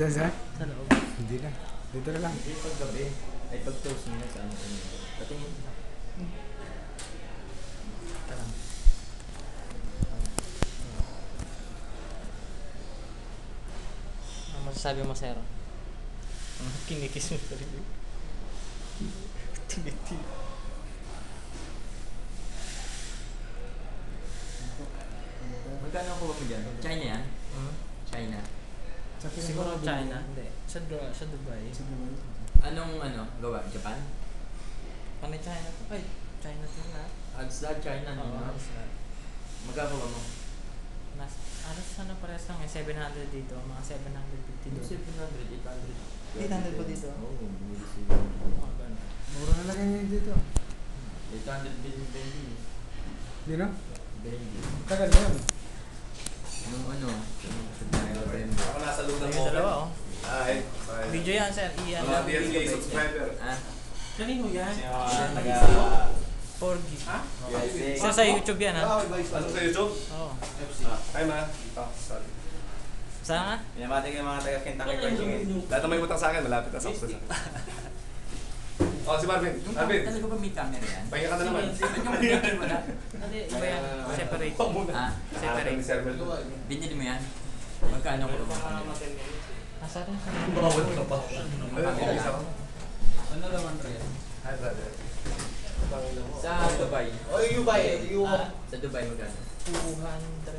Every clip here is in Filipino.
Saan, saan? Sa loob. Hindi na. Dito na lang. Hindi pag gabi. Ay pag toast nila sa ano. ano. Patingin. Tara. Ano masasabi mo, sir? Ano kinikis mo sa sarili? Tiniti. Magkano kuha mo dyan? China yan? China. Siguro China. Hindi. Sa, Du- sa Dubai. Anong ano? Gawa? Japan? Ano China to? Ay, China to na. Ads lahat China. Oo, no? alas na. Magkano kuha mo? Mas, alas sana parehas lang eh. 700 dito. Mga 750 doon. 700, 800. 800 pa dito? Oo, bumili sila. Mga ganun. Mura na lang yun dito. 800 din Bendy. Hindi na? Bendy. Tagal na yun. Nung ano? Ako nasa loob ng dalawa oh. Ay. Video yan, sir. Iyan. Mga DLG subscriber. Ah? Kanino yan? Siya taga... 4G. Ha? Isa sa YouTube yan, ha? Ano sa YouTube? Oo. Hi, ma. Dito, sorry. Saan nga? Pinamati ko yung mga taga Kentucky Fried Chicken. Lahat ng may utang sa akin, malapit na sa uso. Oh, si Marvin. Marvin, Talaga ba may camera yan? pahinga ka na naman. Ba't ka mag-video mo na? Hindi, iba yan. Separate. Ah? Separate. Binili mo yan? Magkano ko ba? Nasa rin sa Bawal ka pa. Ano, naman rin? Hi, brother. Sa Dubai. Oh, you buy it. You Ah, sa Dubai magkano? 200.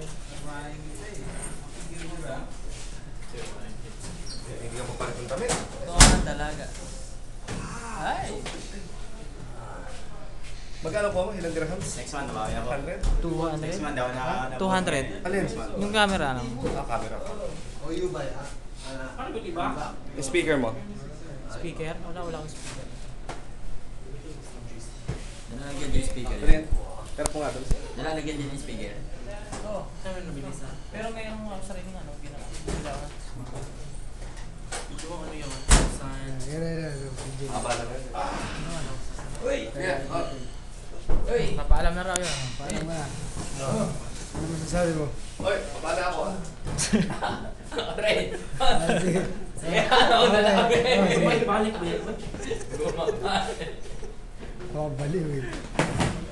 Hindi ka papalit ng damit. Ito ang dalaga. Ay! Magkano po mo? Ilang dirhams? Next month ba? Kaya po. 100? Next 200? month daw na... na 200. Alin? Yung camera lang. Ah, camera ko. Oh, you buy ah. Yung speaker mo? Speaker? Wala, wala akong speaker. Nalalagyan din yung speaker? Pero po nga doon. Nalalagyan din yung speaker? Oo, oh, sabi nabilis na. Pero mayroong ako sariling ano, ginawa. Ginawa. Ito ano yun? Saan? Yan, yan, yan. Video. Abala na yun. Ano ano? Uy! Yeah. oh. Papaalam na raw yun. Paano mo na? Ano masasabi mo? Oy, abala ako. ah. Alright! Ah, sige. Sige, ako na lang. Ah, sige. Balik ba yun? Oh, baliw eh.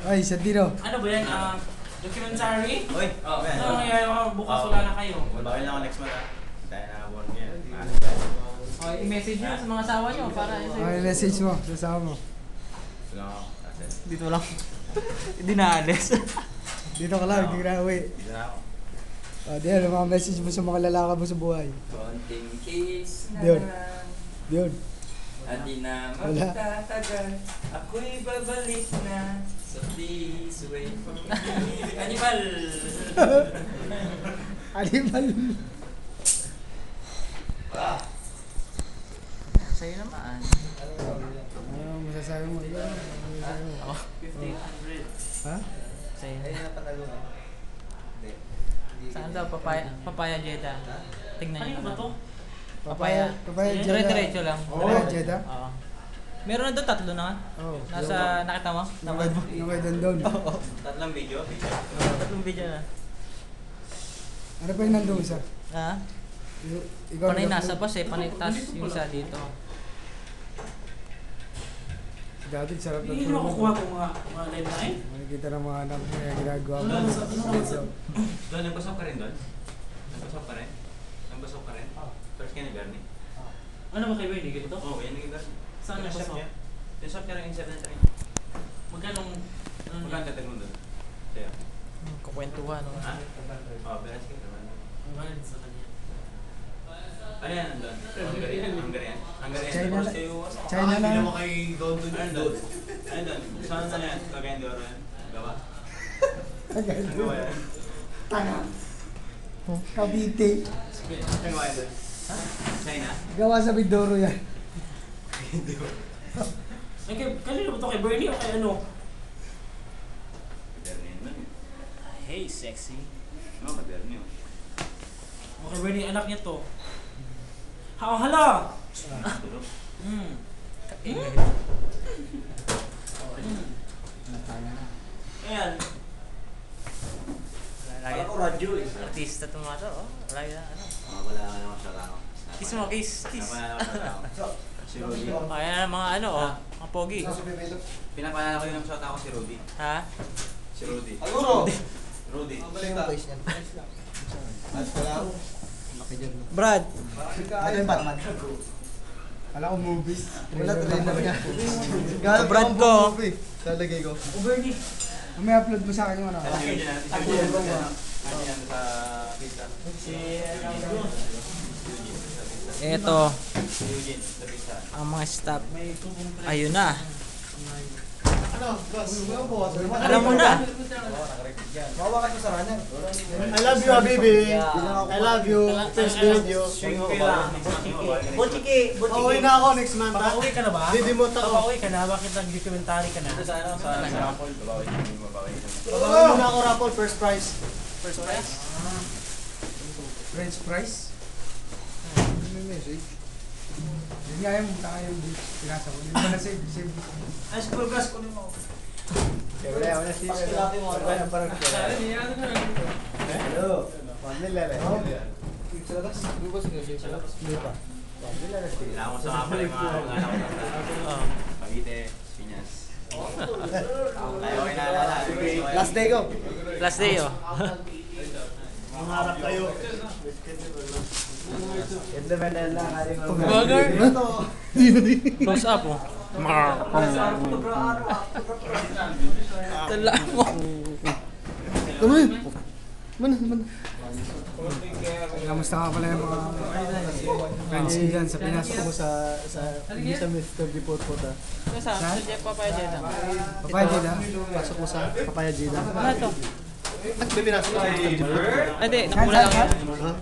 Ay, sa Dino. Ano ba yan? Ah, documentary? Uy! Oh, man. Ano nangyayari ko? Bukas wala na kayo. Bakit na ako next month ah? Tayo na buwan yan. Oh, i-message nyo sa mga asawa nyo para Ay, message mo. Sasama mo. Wala ako. That's it. Dito lang. Hindi na alis. Dito ka lang, hindi ka na uwi. Dito na ako. Oh, di yan, mga message mo sa mga lalaka mo sa buhay. Konting kiss na lang. Yun. At di na Wala. magtatagal Ako'y babalik na So please wait for me Animal! Animal. Sa'yo naman. Ano masasabi mo? Mo? Ako. 1500. Ha? Sa'yo. Ayun na. Hindi. Saan daw? Papaya, papaya Jeddah. Tingnan nyo Kanino ba to? Papaya. Papaya Jeddah. Dire-diretso lang. Papaya Jeddah? Oo. Meron na doon, tatlo na nga. Oo. Nasa, nakita mo? Nakay nakay doon doon. Oo. Tatlong video. Tatlong video na. Ano pa yung nandun isa? Ha? Ikaw Panay nasa bus eh, panay tas yung isa dito. Dati sarap na Hindi mo kukuha ko mga, mga live line? Makikita ng mga anak mo yung ginagawa mo. Ano, sa- ano, Dito. sa- Doon, nagpasok ka rin doon? Nagpasok ka rin? Nagpasok ka rin? First ka ni Garni? Ano ba kayo? Hindi ganito? Oo, yan naging Garni. Saan Yung shop niya? Yung shop niya rin, insert na rin. Magkano? Ano Magkano niya? tatag mo doon? Sa'yo? Kukwentuhan. Ha? Oo, beres ka naman. Ang valid sa kanya. Ano yan nandun? Hungarian? Hungarian? Hungarian? China na- kayo, China na. kay Don Don Ano doon? Ano doon? Saan saan yan? Cagayan de Oro yan? Gawa? Agad. Ang gawa yan? Tanga. Cavite. Ang gawa yan doon? China? Gawa sa Mindoro yan. Ay, kay, kanino ba to? Kay Bernie o kay ano? Man. Hey, sexy. Oo, moderno yun. O kay Bernie, anak niya to. Ha, oh, hala! Hmm. Ayan. Lagi. radyo eh. Artista to mga to, oh. Lagi na, ano. Mga wala ka naman siya tao. Kiss mo, kiss, kiss. Na ako. Si Rudy. Ayan ang mga ano, oh. Mga pogi. Pinapaalala ko yung shot ako si Rudy. Ha? Si Rudy. Aguro! Rudy. Brad. Ano yung Batman? Kala ko movies. Wala trailer niya. Brad ko. Lalagay ko. May upload mo sa akin yung ano. Si Eugene na. Ano yan sa pizza? Si, Eto. Ito, ang mga staff. Ayun na. Ano? Boss, ano? Alam mo na. Mawawakan mo sa runner. I love you, Habibi. I love you. First video. Butchiki, Pauwi na ako next month. ha? Papauwi ka na ba? Didimot ako. Papauwi ka na? Bakit nag-documentary ka na? Sa ano? Sa Apple. Babawi. Muna ako raffle, first prize. First prize. French fries? May message. Yun nga yung taka yung pinasa ko. Hindi ko na save. Save. Ay, school class ko mo. Wala, wala si Wala parang Hello. Pamilya lang. Kailangan ko sa mga pala yung mga mga anak ko. Oh. Cavite, Piñas. Ayaw ko inaalala. Last day ko. Last day, oh. Mangarap kayo. Independent lang. Burger. Close up, oh. Tala mo. Tuloy. Man, man. Kamusta ka pala yung mga friends ko dyan sa Pinas? Ako sa sa hindi sa Mr. Depot po ta. Sa Papaya Jeddah. Papaya Jeda? Pasok mo sa Papaya Gina. Ano to? May pinasok sa Mr. Depot. Ay, di. Muna lang.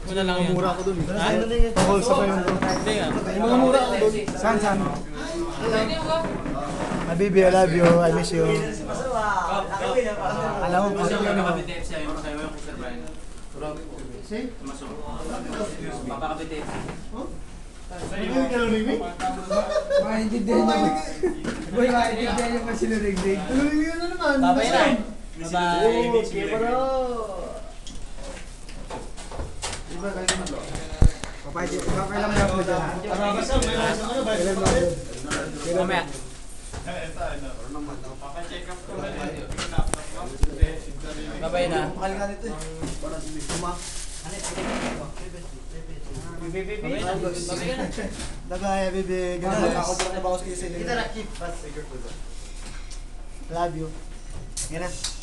Muna lang yan. Mura ako dun. Ha? Pahol sa kayo. Hindi nga. Mga mura ako dun. Saan, saan? Habibi, I love you. I miss you. Alam mo, Gusto ano yun? yung Cavite FC. Ayaw ko sa'yo yung Sir Brian. Tumasok. Papa Cavite FC. Maintindihan niyo. Uy, maintindihan niyo pa sila rig-rig. Babay na. Bye-bye. Papaya Jeda. Papaya lang yung upload dyan. Mamaya. Babay na. Bye-bye, Habibi. Ganun ako dyan na bawas kayo sa inyo. Love you. Yan na.